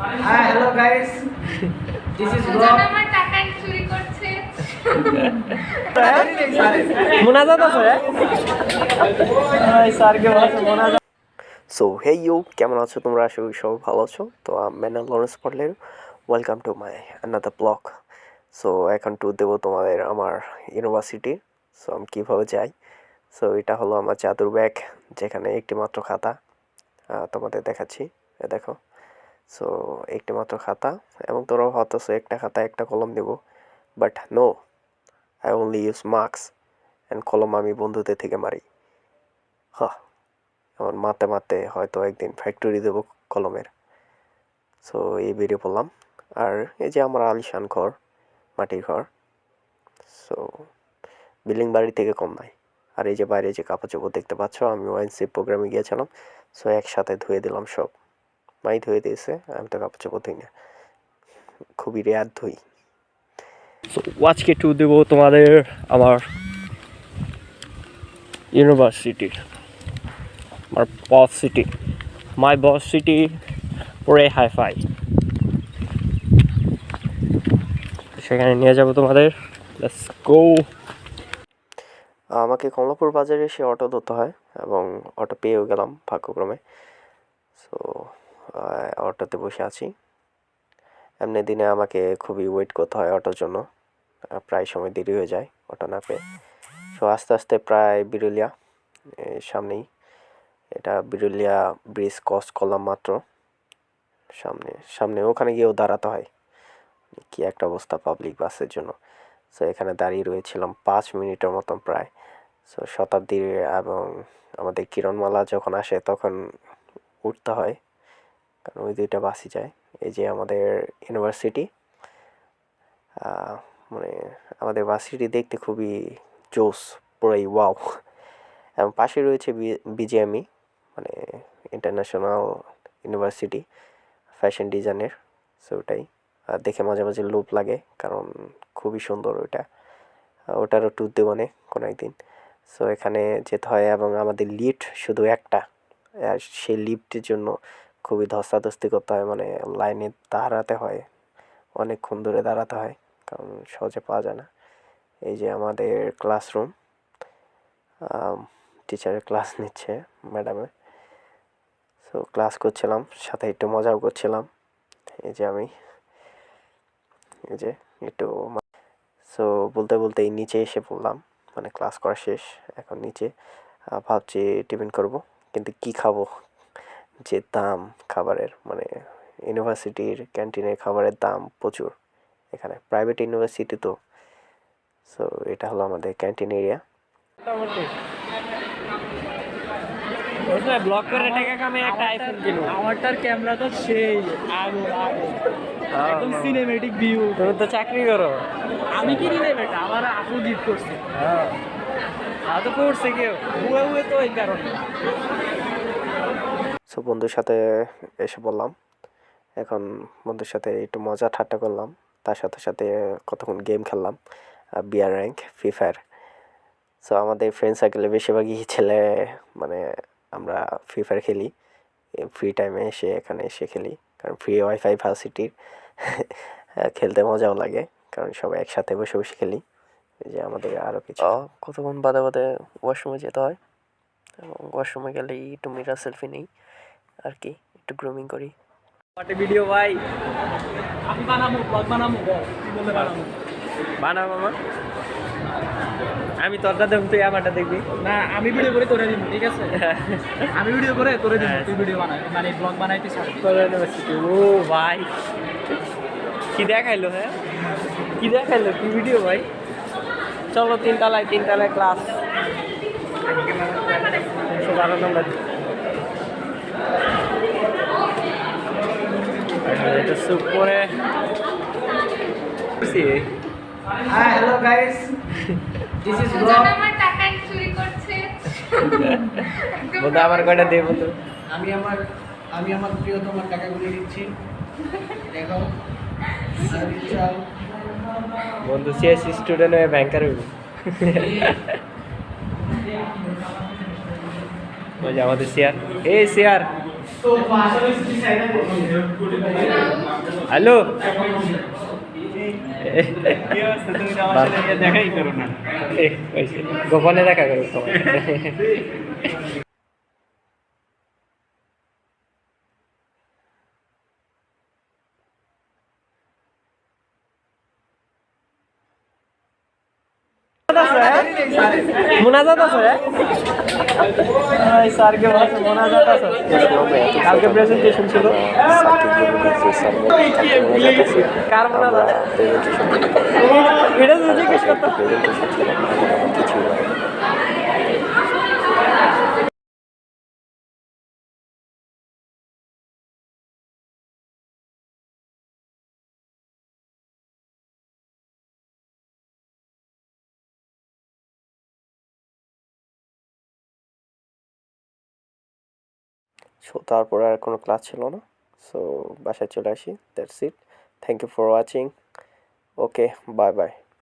Hello guys. This is Sujan Rob. আমার টাকা চুরি করছে। মোনাজাত আছে স্যারকে বলছে মোনাজাত সো হে ইউ কেমন আছো তোমরা? আশা করি সবাই ভালো আছো। তো ম্যানাল লরেন্স পটলের welcome to my another blog so এখন ট্যুর দেবো তোমাদের আমার ইউনিভার্সিটি সো আমি কীভাবে যাই? সো এটা হলো আমার চাদুর ব্যাগ যেখানে একটি মাত্র খাতা তোমাদের দেখাচ্ছি। দেখো। সো একটি মাত্র খাতা এবং তোরাও ভাবতেছো একটা খাতা একটা কলম দেবো but no I only use marks and কলম আমি বন্ধুদের থেকে মারি। হ্যাঁ আমার মাতে মাতে হয়তো একদিন ফ্যাক্টরি দেবো কলমের। সো এই বেরিয়ে পড়লাম আর এই যে আমার আলিশান ঘর, মাটির ঘর সো বিল্ডিং বাড়ি থেকে কম নাই। আর এই যে বাইরে যে কাপড় চোপড় দেখতে পাচ্ছ, আমি ওয়াইনসি প্রোগ্রামে গিয়েছিলাম সো একসাথে ধুয়ে দিলাম সব। মাই ধুয়ে দিয়েছে আমি তো কাপড় চোপড় ধুই না। খুবই রেয়ার ধুই। আজকে টু দেবো তোমাদের আমার ইউনিভার্সিটির আমার boss city my boss city পুরে হাইফাই সেখানে নিয়ে যাব তোমাদের। লেটস গো আমাকে কমলাপুর বাজারে এসে অটো ধরতে হয় এবং অটো পেয়েও গেলাম ভাগ্যক্রমে। সো অটোতে বসে আছি। এমনি দিনে আমাকে খুবই ওয়েট করতে হয় অটোর জন্য। প্রায় সময় দেরি হয়ে যায় অটো না পেয়ে। সো আস্তে আস্তে প্রায় বিরুলিয়া সামনেই। এটা বিরুলিয়া ব্রিজ ক্রস করলাম মাত্র। সামনে সামনে ওখানে গিয়েও দাঁড়াতে হয়। কি একটা অবস্থা পাবলিক বাসের জন্য। সো এখানে দাঁড়িয়ে রয়েছিলাম পাঁচ মিনিটের মতন প্রায়। সো শতাব্দীর এবং আমাদের কিরণমালা যখন আসে তখন উঠতে হয়। কারণ ওই দুইটা বাসই যায়। এই যে আমাদের ইউনিভার্সিটি মানে আমাদের ভার্সিটি দেখতে খুবই জোস পুরাই ওয়াও এবং পাশে রয়েছে বিজিএমই মানে ইন্টারন্যাশনাল ইউনিভার্সিটি ফ্যাশন ডিজাইনের সো ওটাই। দেখে মাঝে মাঝে লোভ লাগে, কারণ খুবই সুন্দর ওটা ওটারও ট্যুর দেবো নে কোনো একদিন। সো এখানে যেতে হয় এবং আমাদের লিফট শুধু একটা সেই লিফটের জন্য খুবই ধস্তাধস্তি করতে হয় মানে লাইনে দাঁড়াতে হয়, অনেকক্ষণ ধরে দাঁড়াতে হয়, কারণ সহজে পাওয়া যায় না। এই যে আমাদের ক্লাসরুম টিচারের ক্লাস নিচ্ছে ম্যাডামে সো ক্লাস করছিলাম, সাথে একটু মজাও করছিলাম। এই যে আমি, এই যে একটু সো বলতে বলতে এই নিচে এসে পড়লাম মানে ক্লাস করা শেষ, এখন নিচে ভাবছি টিফিন করব, কিন্তু কি খাব যে দাম খাবারের মানে ইউনিভার্সিটির ক্যান্টিনের খাবারের দাম প্রচুর এখানে। প্রাইভেট ইউনিভার্সিটি তো। সো এটা হলো আমাদের ক্যান্টিন এরিয়া ব্লক করে টাকা কামে একটা আইফোন কিনো আমারটার ক্যামেরা তো সেই আগুন আগুন একদম সিনেমেটিক ভিউ তুমি তো চাকরি করো। আমি কিনি নেই বেটা আমার আপু গিফট করছে। হ্যাঁ আর করছে কেউ? বুয়ে বুয়ে তো এই কারণে। সো বন্ধুর সাথে এসে বললাম। এখন বন্ধুর সাথে একটু মজা ঠাট্টা করলাম। তার সাথে সাথে কতক্ষণ গেম খেললাম BR rank Free Fire so আমাদের ফ্রেন্ড সার্কেলে বেশিরভাগই ছেলে মানে আমরা ফ্রি ফায়ার খেলি। ফ্রি টাইমে এসে এখানে এসে খেলি। কারণ ফ্রি ওয়াইফাই ভার্সিটির খেলতে মজাও লাগে। কারণ সবাই একসাথে বসে বসে খেলি। যে আমাদের আরও কিছু। কতক্ষণ বাদে বাদে ওয়াশরুমে যেতে হয়? এবং ওয়াশরুমে গেলেই একটু মিরার সেলফি নেই। আর কি একটু গ্রুমিং করি। পার্টি ভিডিও ভাই। আমি বানাবো ব্লগ বানাবো বল কি বলে বানাবো বানা মামা আমি তোরটা দেখব তুই আমারটা দেখবি। না আমি ভিডিও করে তোরে দিব ঠিক আছে? আমি ভিডিও করে তোরে দিব তুই ভিডিও বানাই মানে ব্লগ বানাইতে তোর ইউনিভার্সিটি ও ভাই। কি দেখাইলো হ্যাঁ? কি দেখাইলো? কি ভিডিও ভাই? চলো তিনতলায় তিনতলায় ক্লাস তিনশো বারো নম্বর। সুজন আমার টাকা চুরি করছে। বলতে আমার কয়টা বলতো আমি আমার আমি আমার প্রিয়তমার টাকাগুলি দিচ্ছি দেখো। বন্ধু সিএসসি স্টুডেন্ট হয়ে ব্যাংকার হইব আমাদের শেয়ার এই শেয়ার তো হ্যালো? গোপনে দেখা করো মোনাজাত আছে এই স্যারকে মোনাজাত আছে কালকে প্রেজেন্টেশন ছিল। কার জিজ্ঞেস করতো সো তারপরে আর কোনো ক্লাস ছিল না। সো বাসায় চলে আসি that's it thank you for watching okay bye bye